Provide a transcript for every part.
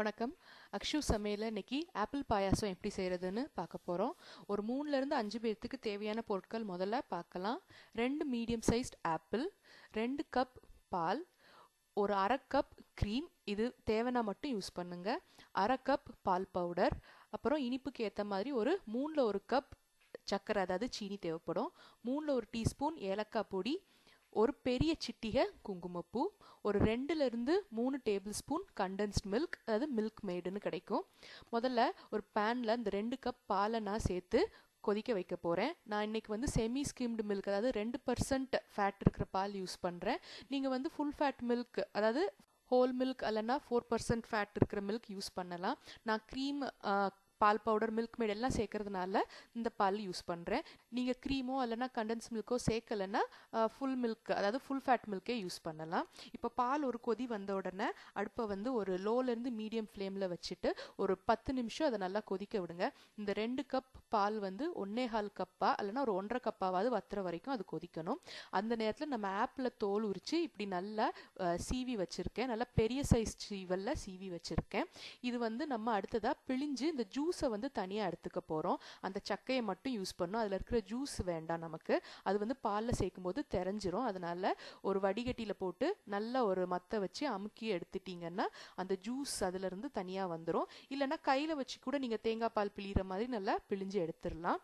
வணக்கம். அக்ஷு சமையல் இன்னைக்கு ஆப்பிள் பாயாசம் எப்படி செய்கிறதுன்னு பார்க்க போகிறோம் ஒரு மூணுலேருந்து அஞ்சு பேர்த்துக்கு தேவையான பொருட்கள் முதல்ல பார்க்கலாம். ரெண்டு மீடியம் சைஸ்ட் ஆப்பிள் ரெண்டு கப் பால் ஒரு அரை கப் க்ரீம் இது தேவைன்னா மட்டும் யூஸ் பண்ணுங்க. அரை கப் பால் பவுடர் அப்புறம் இனிப்புக்கு ஏற்ற மாதிரி ஒரு மூணில் ஒரு கப் சர்க்கரை அதாவது சீனி தேவைப்படும். மூணில் ஒரு டீஸ்பூன் ஏலக்காய் பொடி ஒரு பெரிய சிட்டிகை குங்குமப்பூ ஒரு ரெண்டுலேருந்து மூணு டேபிள் ஸ்பூன் கண்டென்ஸ்ட் மில்க் அதாவது மில்க் மேடுன்னு கிடைக்கும். முதல்ல ஒரு பேனில் இந்த ரெண்டு கப் பாலை நான் சேர்த்து கொதிக்க வைக்க போகிறேன் நான் இன்றைக்கி வந்து செமி ஸ்கிம்டு மில்க் அதாவது ரெண்டு பர்சன்ட் ஃபேட் இருக்கிற பால் யூஸ் பண்ணுறேன் நீங்கள் வந்து ஃபுல் ஃபேட் மில்க் அதாவது ஹோல் மில்க் அல்லைன்னா ஃபோர் பர்சன்ட் ஃபேட் இருக்கிற மில்க் யூஸ் பண்ணலாம். நான் க்ரீம் பால் பவுடர் மில்க் மேட் எல்லாம் சேர்க்கறதுனால இந்த பால் யூஸ் பண்ணுறேன் நீங்கள் க்ரீமோ இல்லைனா கண்டன்ஸ் மில்க்கோ சேர்க்கலைன்னா ஃபுல் மில்க் அதாவது ஃபுல் ஃபேட் மில்க்கே யூஸ் பண்ணலாம். இப்போ பால் ஒரு கொதி வந்த உடனே அடுப்பை வந்து ஒரு லோலேருந்து மீடியம் ஃப்ளேமில் வச்சுட்டு ஒரு பத்து நிமிஷம் அதை நல்லா கொதிக்க விடுங்க. இந்த ரெண்டு கப் பால் வந்து ஒன்னே ஹால் கப்பா இல்லைனா ஒரு ஒன்றரை கப்பாவது வத்துற வரைக்கும் அது கொதிக்கணும். அந்த நேரத்தில் நம்ம ஆப்பில் தோல் உரித்து இப்படி நல்லா சீவி வச்சுருக்கேன். நல்லா பெரிய சைஸ் சீவலில் சீவி வச்சுருக்கேன். இது வந்து நம்ம அடுத்ததாக பிழிஞ்சு இந்த ஜூஸ் ஜூஸை வந்து தனியாக எடுத்துக்க போகிறோம் அந்த சக்கையை மட்டும் யூஸ் பண்ணோம் அதில் இருக்கிற ஜூஸ் வேண்டாம் நமக்கு. அது வந்து பாலில் சேர்க்கும் போது தெரிஞ்சிரும். அதனால ஒரு வடிகட்டியில் போட்டு நல்ல ஒரு மத்தை வச்சு அமுக்கி எடுத்துட்டீங்கன்னா அந்த ஜூஸ் அதுலேருந்து தனியாக வந்துடும் இல்லைன்னா கையில் வச்சு கூட நீங்கள் தேங்காய் பால் பிழிகிற மாதிரி நல்லா பிழிஞ்சு எடுத்துடலாம்.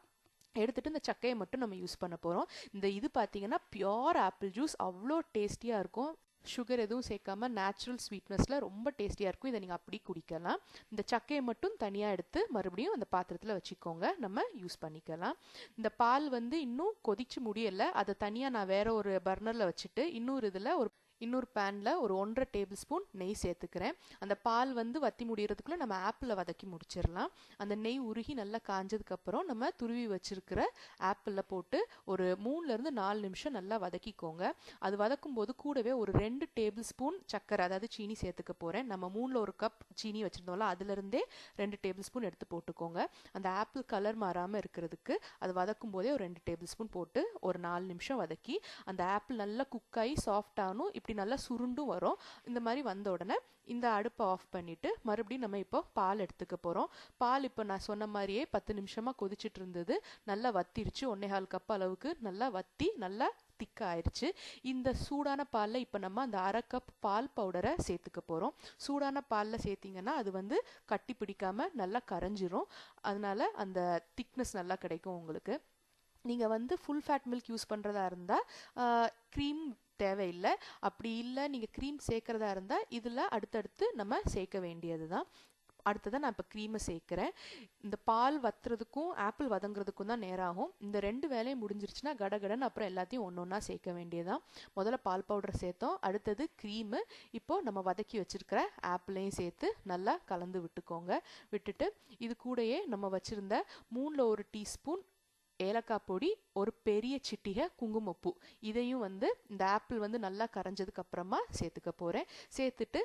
எடுத்துட்டு இந்த சக்கையை மட்டும் நம்ம யூஸ் பண்ண போகிறோம் இந்த இது பார்த்தீங்கன்னா பியோர் ஆப்பிள் ஜூஸ். அவ்வளோ டேஸ்டியாக இருக்கும். சுகர் எதுவும் சேர்க்காம நேச்சுரல் ஸ்வீட்னஸில் ரொம்ப டேஸ்டியாக இருக்கும். இதை நீங்கள் அப்படி குடிக்கலாம். இந்த சக்கையை மட்டும் தனியாக எடுத்து மறுபடியும் அந்த பாத்திரத்தில் வச்சுக்கோங்க. நம்ம யூஸ் பண்ணிக்கலாம். இந்த பால் வந்து இன்னும் கொதிச்சு முடியலை. அதை தனியாக நான் வேற ஒரு பர்னரில் வச்சுட்டு இன்னொரு இதில் ஒரு இன்னொரு பேனில் ஒரு ஒன்றரை டேபிள் ஸ்பூன் நெய் சேர்த்துக்கிறேன். அந்த பால் வந்து வத்தி முடிகிறதுக்குள்ளே நம்ம ஆப்பிளை வதக்கி முடிச்சிடலாம். அந்த நெய் உருகி நல்லா காஞ்சதுக்கப்புறம் நம்ம துருவி வச்சிருக்கிற ஆப்பிளில் போட்டு ஒரு மூணுலேருந்து நாலு நிமிஷம் நல்லா வதக்கிக்கோங்க. அது வதக்கும் போது கூடவே ஒரு ரெண்டு டேபிள் ஸ்பூன் சக்கரை அதாவது சீனி சேர்த்துக்க போகிறேன் நம்ம மூணில் ஒரு கப் சீனி வச்சுருந்தோம்ல அதுலேருந்தே ரெண்டு டேபிள் ஸ்பூன் எடுத்து போட்டுக்கோங்க. அந்த ஆப்பிள் கலர் மாறாமல் இருக்கிறதுக்கு அது வதக்கும் போதே ஒரு ரெண்டு டேபிள் ஸ்பூன் போட்டு ஒரு நாலு நிமிஷம் வதக்கி அந்த ஆப்பிள் நல்லா குக்காகி ஆகி இப்போ இப்படி நல்லா சுருண்டும் வரும். இந்த மாதிரி வந்த உடனே இந்த அடுப்பை ஆஃப் பண்ணிட்டு மறுபடியும் நம்ம இப்போ பால் எடுத்துக்க போகிறோம் பால் இப்போ நான் சொன்ன மாதிரியே பத்து நிமிஷமாக கொதிச்சிட்டு இருந்தது. நல்லா வத்திருச்சு. ஒன்னேகால் கப் அளவுக்கு நல்லா வத்தி நல்லா திக்க ஆயிடுச்சு இந்த சூடான பாலில் இப்போ நம்ம அந்த அரை கப் பால் பவுடரை சேர்த்துக்க போகிறோம் சூடான பாலில் சேர்த்திங்கன்னா அது வந்து கட்டி பிடிக்காமல் நல்லா கரைஞ்சிரும். அதனால அந்த திக்னஸ் நல்லா கிடைக்கும் உங்களுக்கு. நீங்கள் வந்து ஃபுல் ஃபேட் மில்க் யூஸ் பண்ணுறதா இருந்தால் க்ரீம் தேவையில்லை. அப்படி இல்லை நீங்கள் க்ரீம் சேர்க்குறதா இருந்தால் இதில் அடுத்தடுத்து நம்ம சேர்க்க வேண்டியது தான் அடுத்ததாக நான் இப்போ க்ரீமை சேர்க்குறேன். இந்த பால் வத்துறதுக்கும் ஆப்பிள் வதங்குறதுக்கும் தான் நேரம் ஆகும் இந்த ரெண்டு வேலையும் முடிஞ்சிருச்சுன்னா கடகடன் அப்புறம் எல்லாத்தையும் ஒன்று ஒன்றா சேர்க்க வேண்டியதுதான். முதல்ல பால் பவுடர் சேர்த்தோம். அடுத்தது க்ரீமு இப்போது நம்ம வதக்கி வச்சுருக்கிற ஆப்பிளையும் சேர்த்து நல்லா கலந்து விட்டுக்கோங்க. விட்டுட்டு இது கூடயே நம்ம வச்சுருந்த மூணில் ஒரு டீஸ்பூன் ஏலக்காய் பொடி ஒரு பெரிய சிட்டிகை குங்குமப்பூ. இதையும் வந்து இந்த ஆப்பிள் வந்து நல்லா கரைஞ்சதுக்கு அப்புறமா சேர்த்துக்க போகிறேன் சேர்த்துட்டு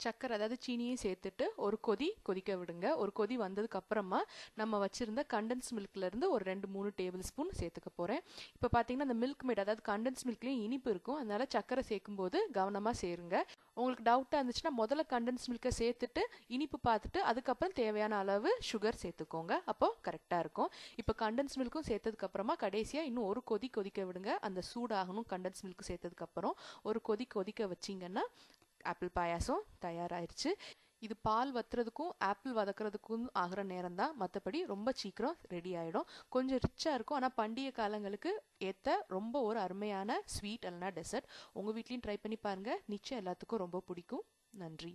சக்கரை அதாவது சீனியும் சேர்த்துட்டு ஒரு கொதி கொதிக்க விடுங்க. ஒரு கொதி வந்ததுக்கு அப்புறமா நம்ம வச்சிருந்த கண்டன்ஸ் மில்க்ல இருந்து ஒரு ரெண்டு மூணு டேபிள் ஸ்பூன் சேர்த்துக்க போறேன். இப்போ பார்த்தீங்கன்னா அந்த மில்க் மேட் அதாவது கண்டன்ஸ் மில்க்லேயும் இனிப்பு இருக்கும். அதனால சக்கரை சேர்க்கும் போது கவனமாக சேருங்க. உங்களுக்கு டவுட்டாக இருந்துச்சுன்னா முதல்ல கண்டென்ஸ் மில்கை சேர்த்துட்டு இனிப்பு பார்த்துட்டு அதுக்கப்புறம் தேவையான அளவு சுகர் சேர்த்துக்கோங்க. அப்போ கரெக்டாக இருக்கும். இப்போ கண்டென்ஸ் மில்க்கும் சேர்த்ததுக்கப்புறமா கடைசியாக இன்னும் ஒரு கொதி கொதிக்க விடுங்க. அந்த சூடாகணும் கண்டென்ஸ் மில்க் சேர்த்ததுக்கப்புறம் ஒரு கொதி கொதிக்க வச்சிங்கன்னா ஆப்பிள் பாயாசம் தயாராயிருச்சு. இது பால் வத்துறதுக்கும் ஆப்பிள் வதக்குறதுக்கும் ஆகிற நேரம் தான் மற்றபடி ரொம்ப சீக்கிரம் ரெடி ஆகிடும் கொஞ்சம் ரிச்சாக இருக்கும். ஆனால் பண்டிகை காலங்களுக்கு ஏற்ற ரொம்ப ஒரு அருமையான ஸ்வீட் இல்லைனா டெசர்ட் உங்கள் வீட்லேயும் ட்ரை பண்ணி பாருங்கள் நிச்சயம் எல்லாத்துக்கும் ரொம்ப பிடிக்கும். நன்றி.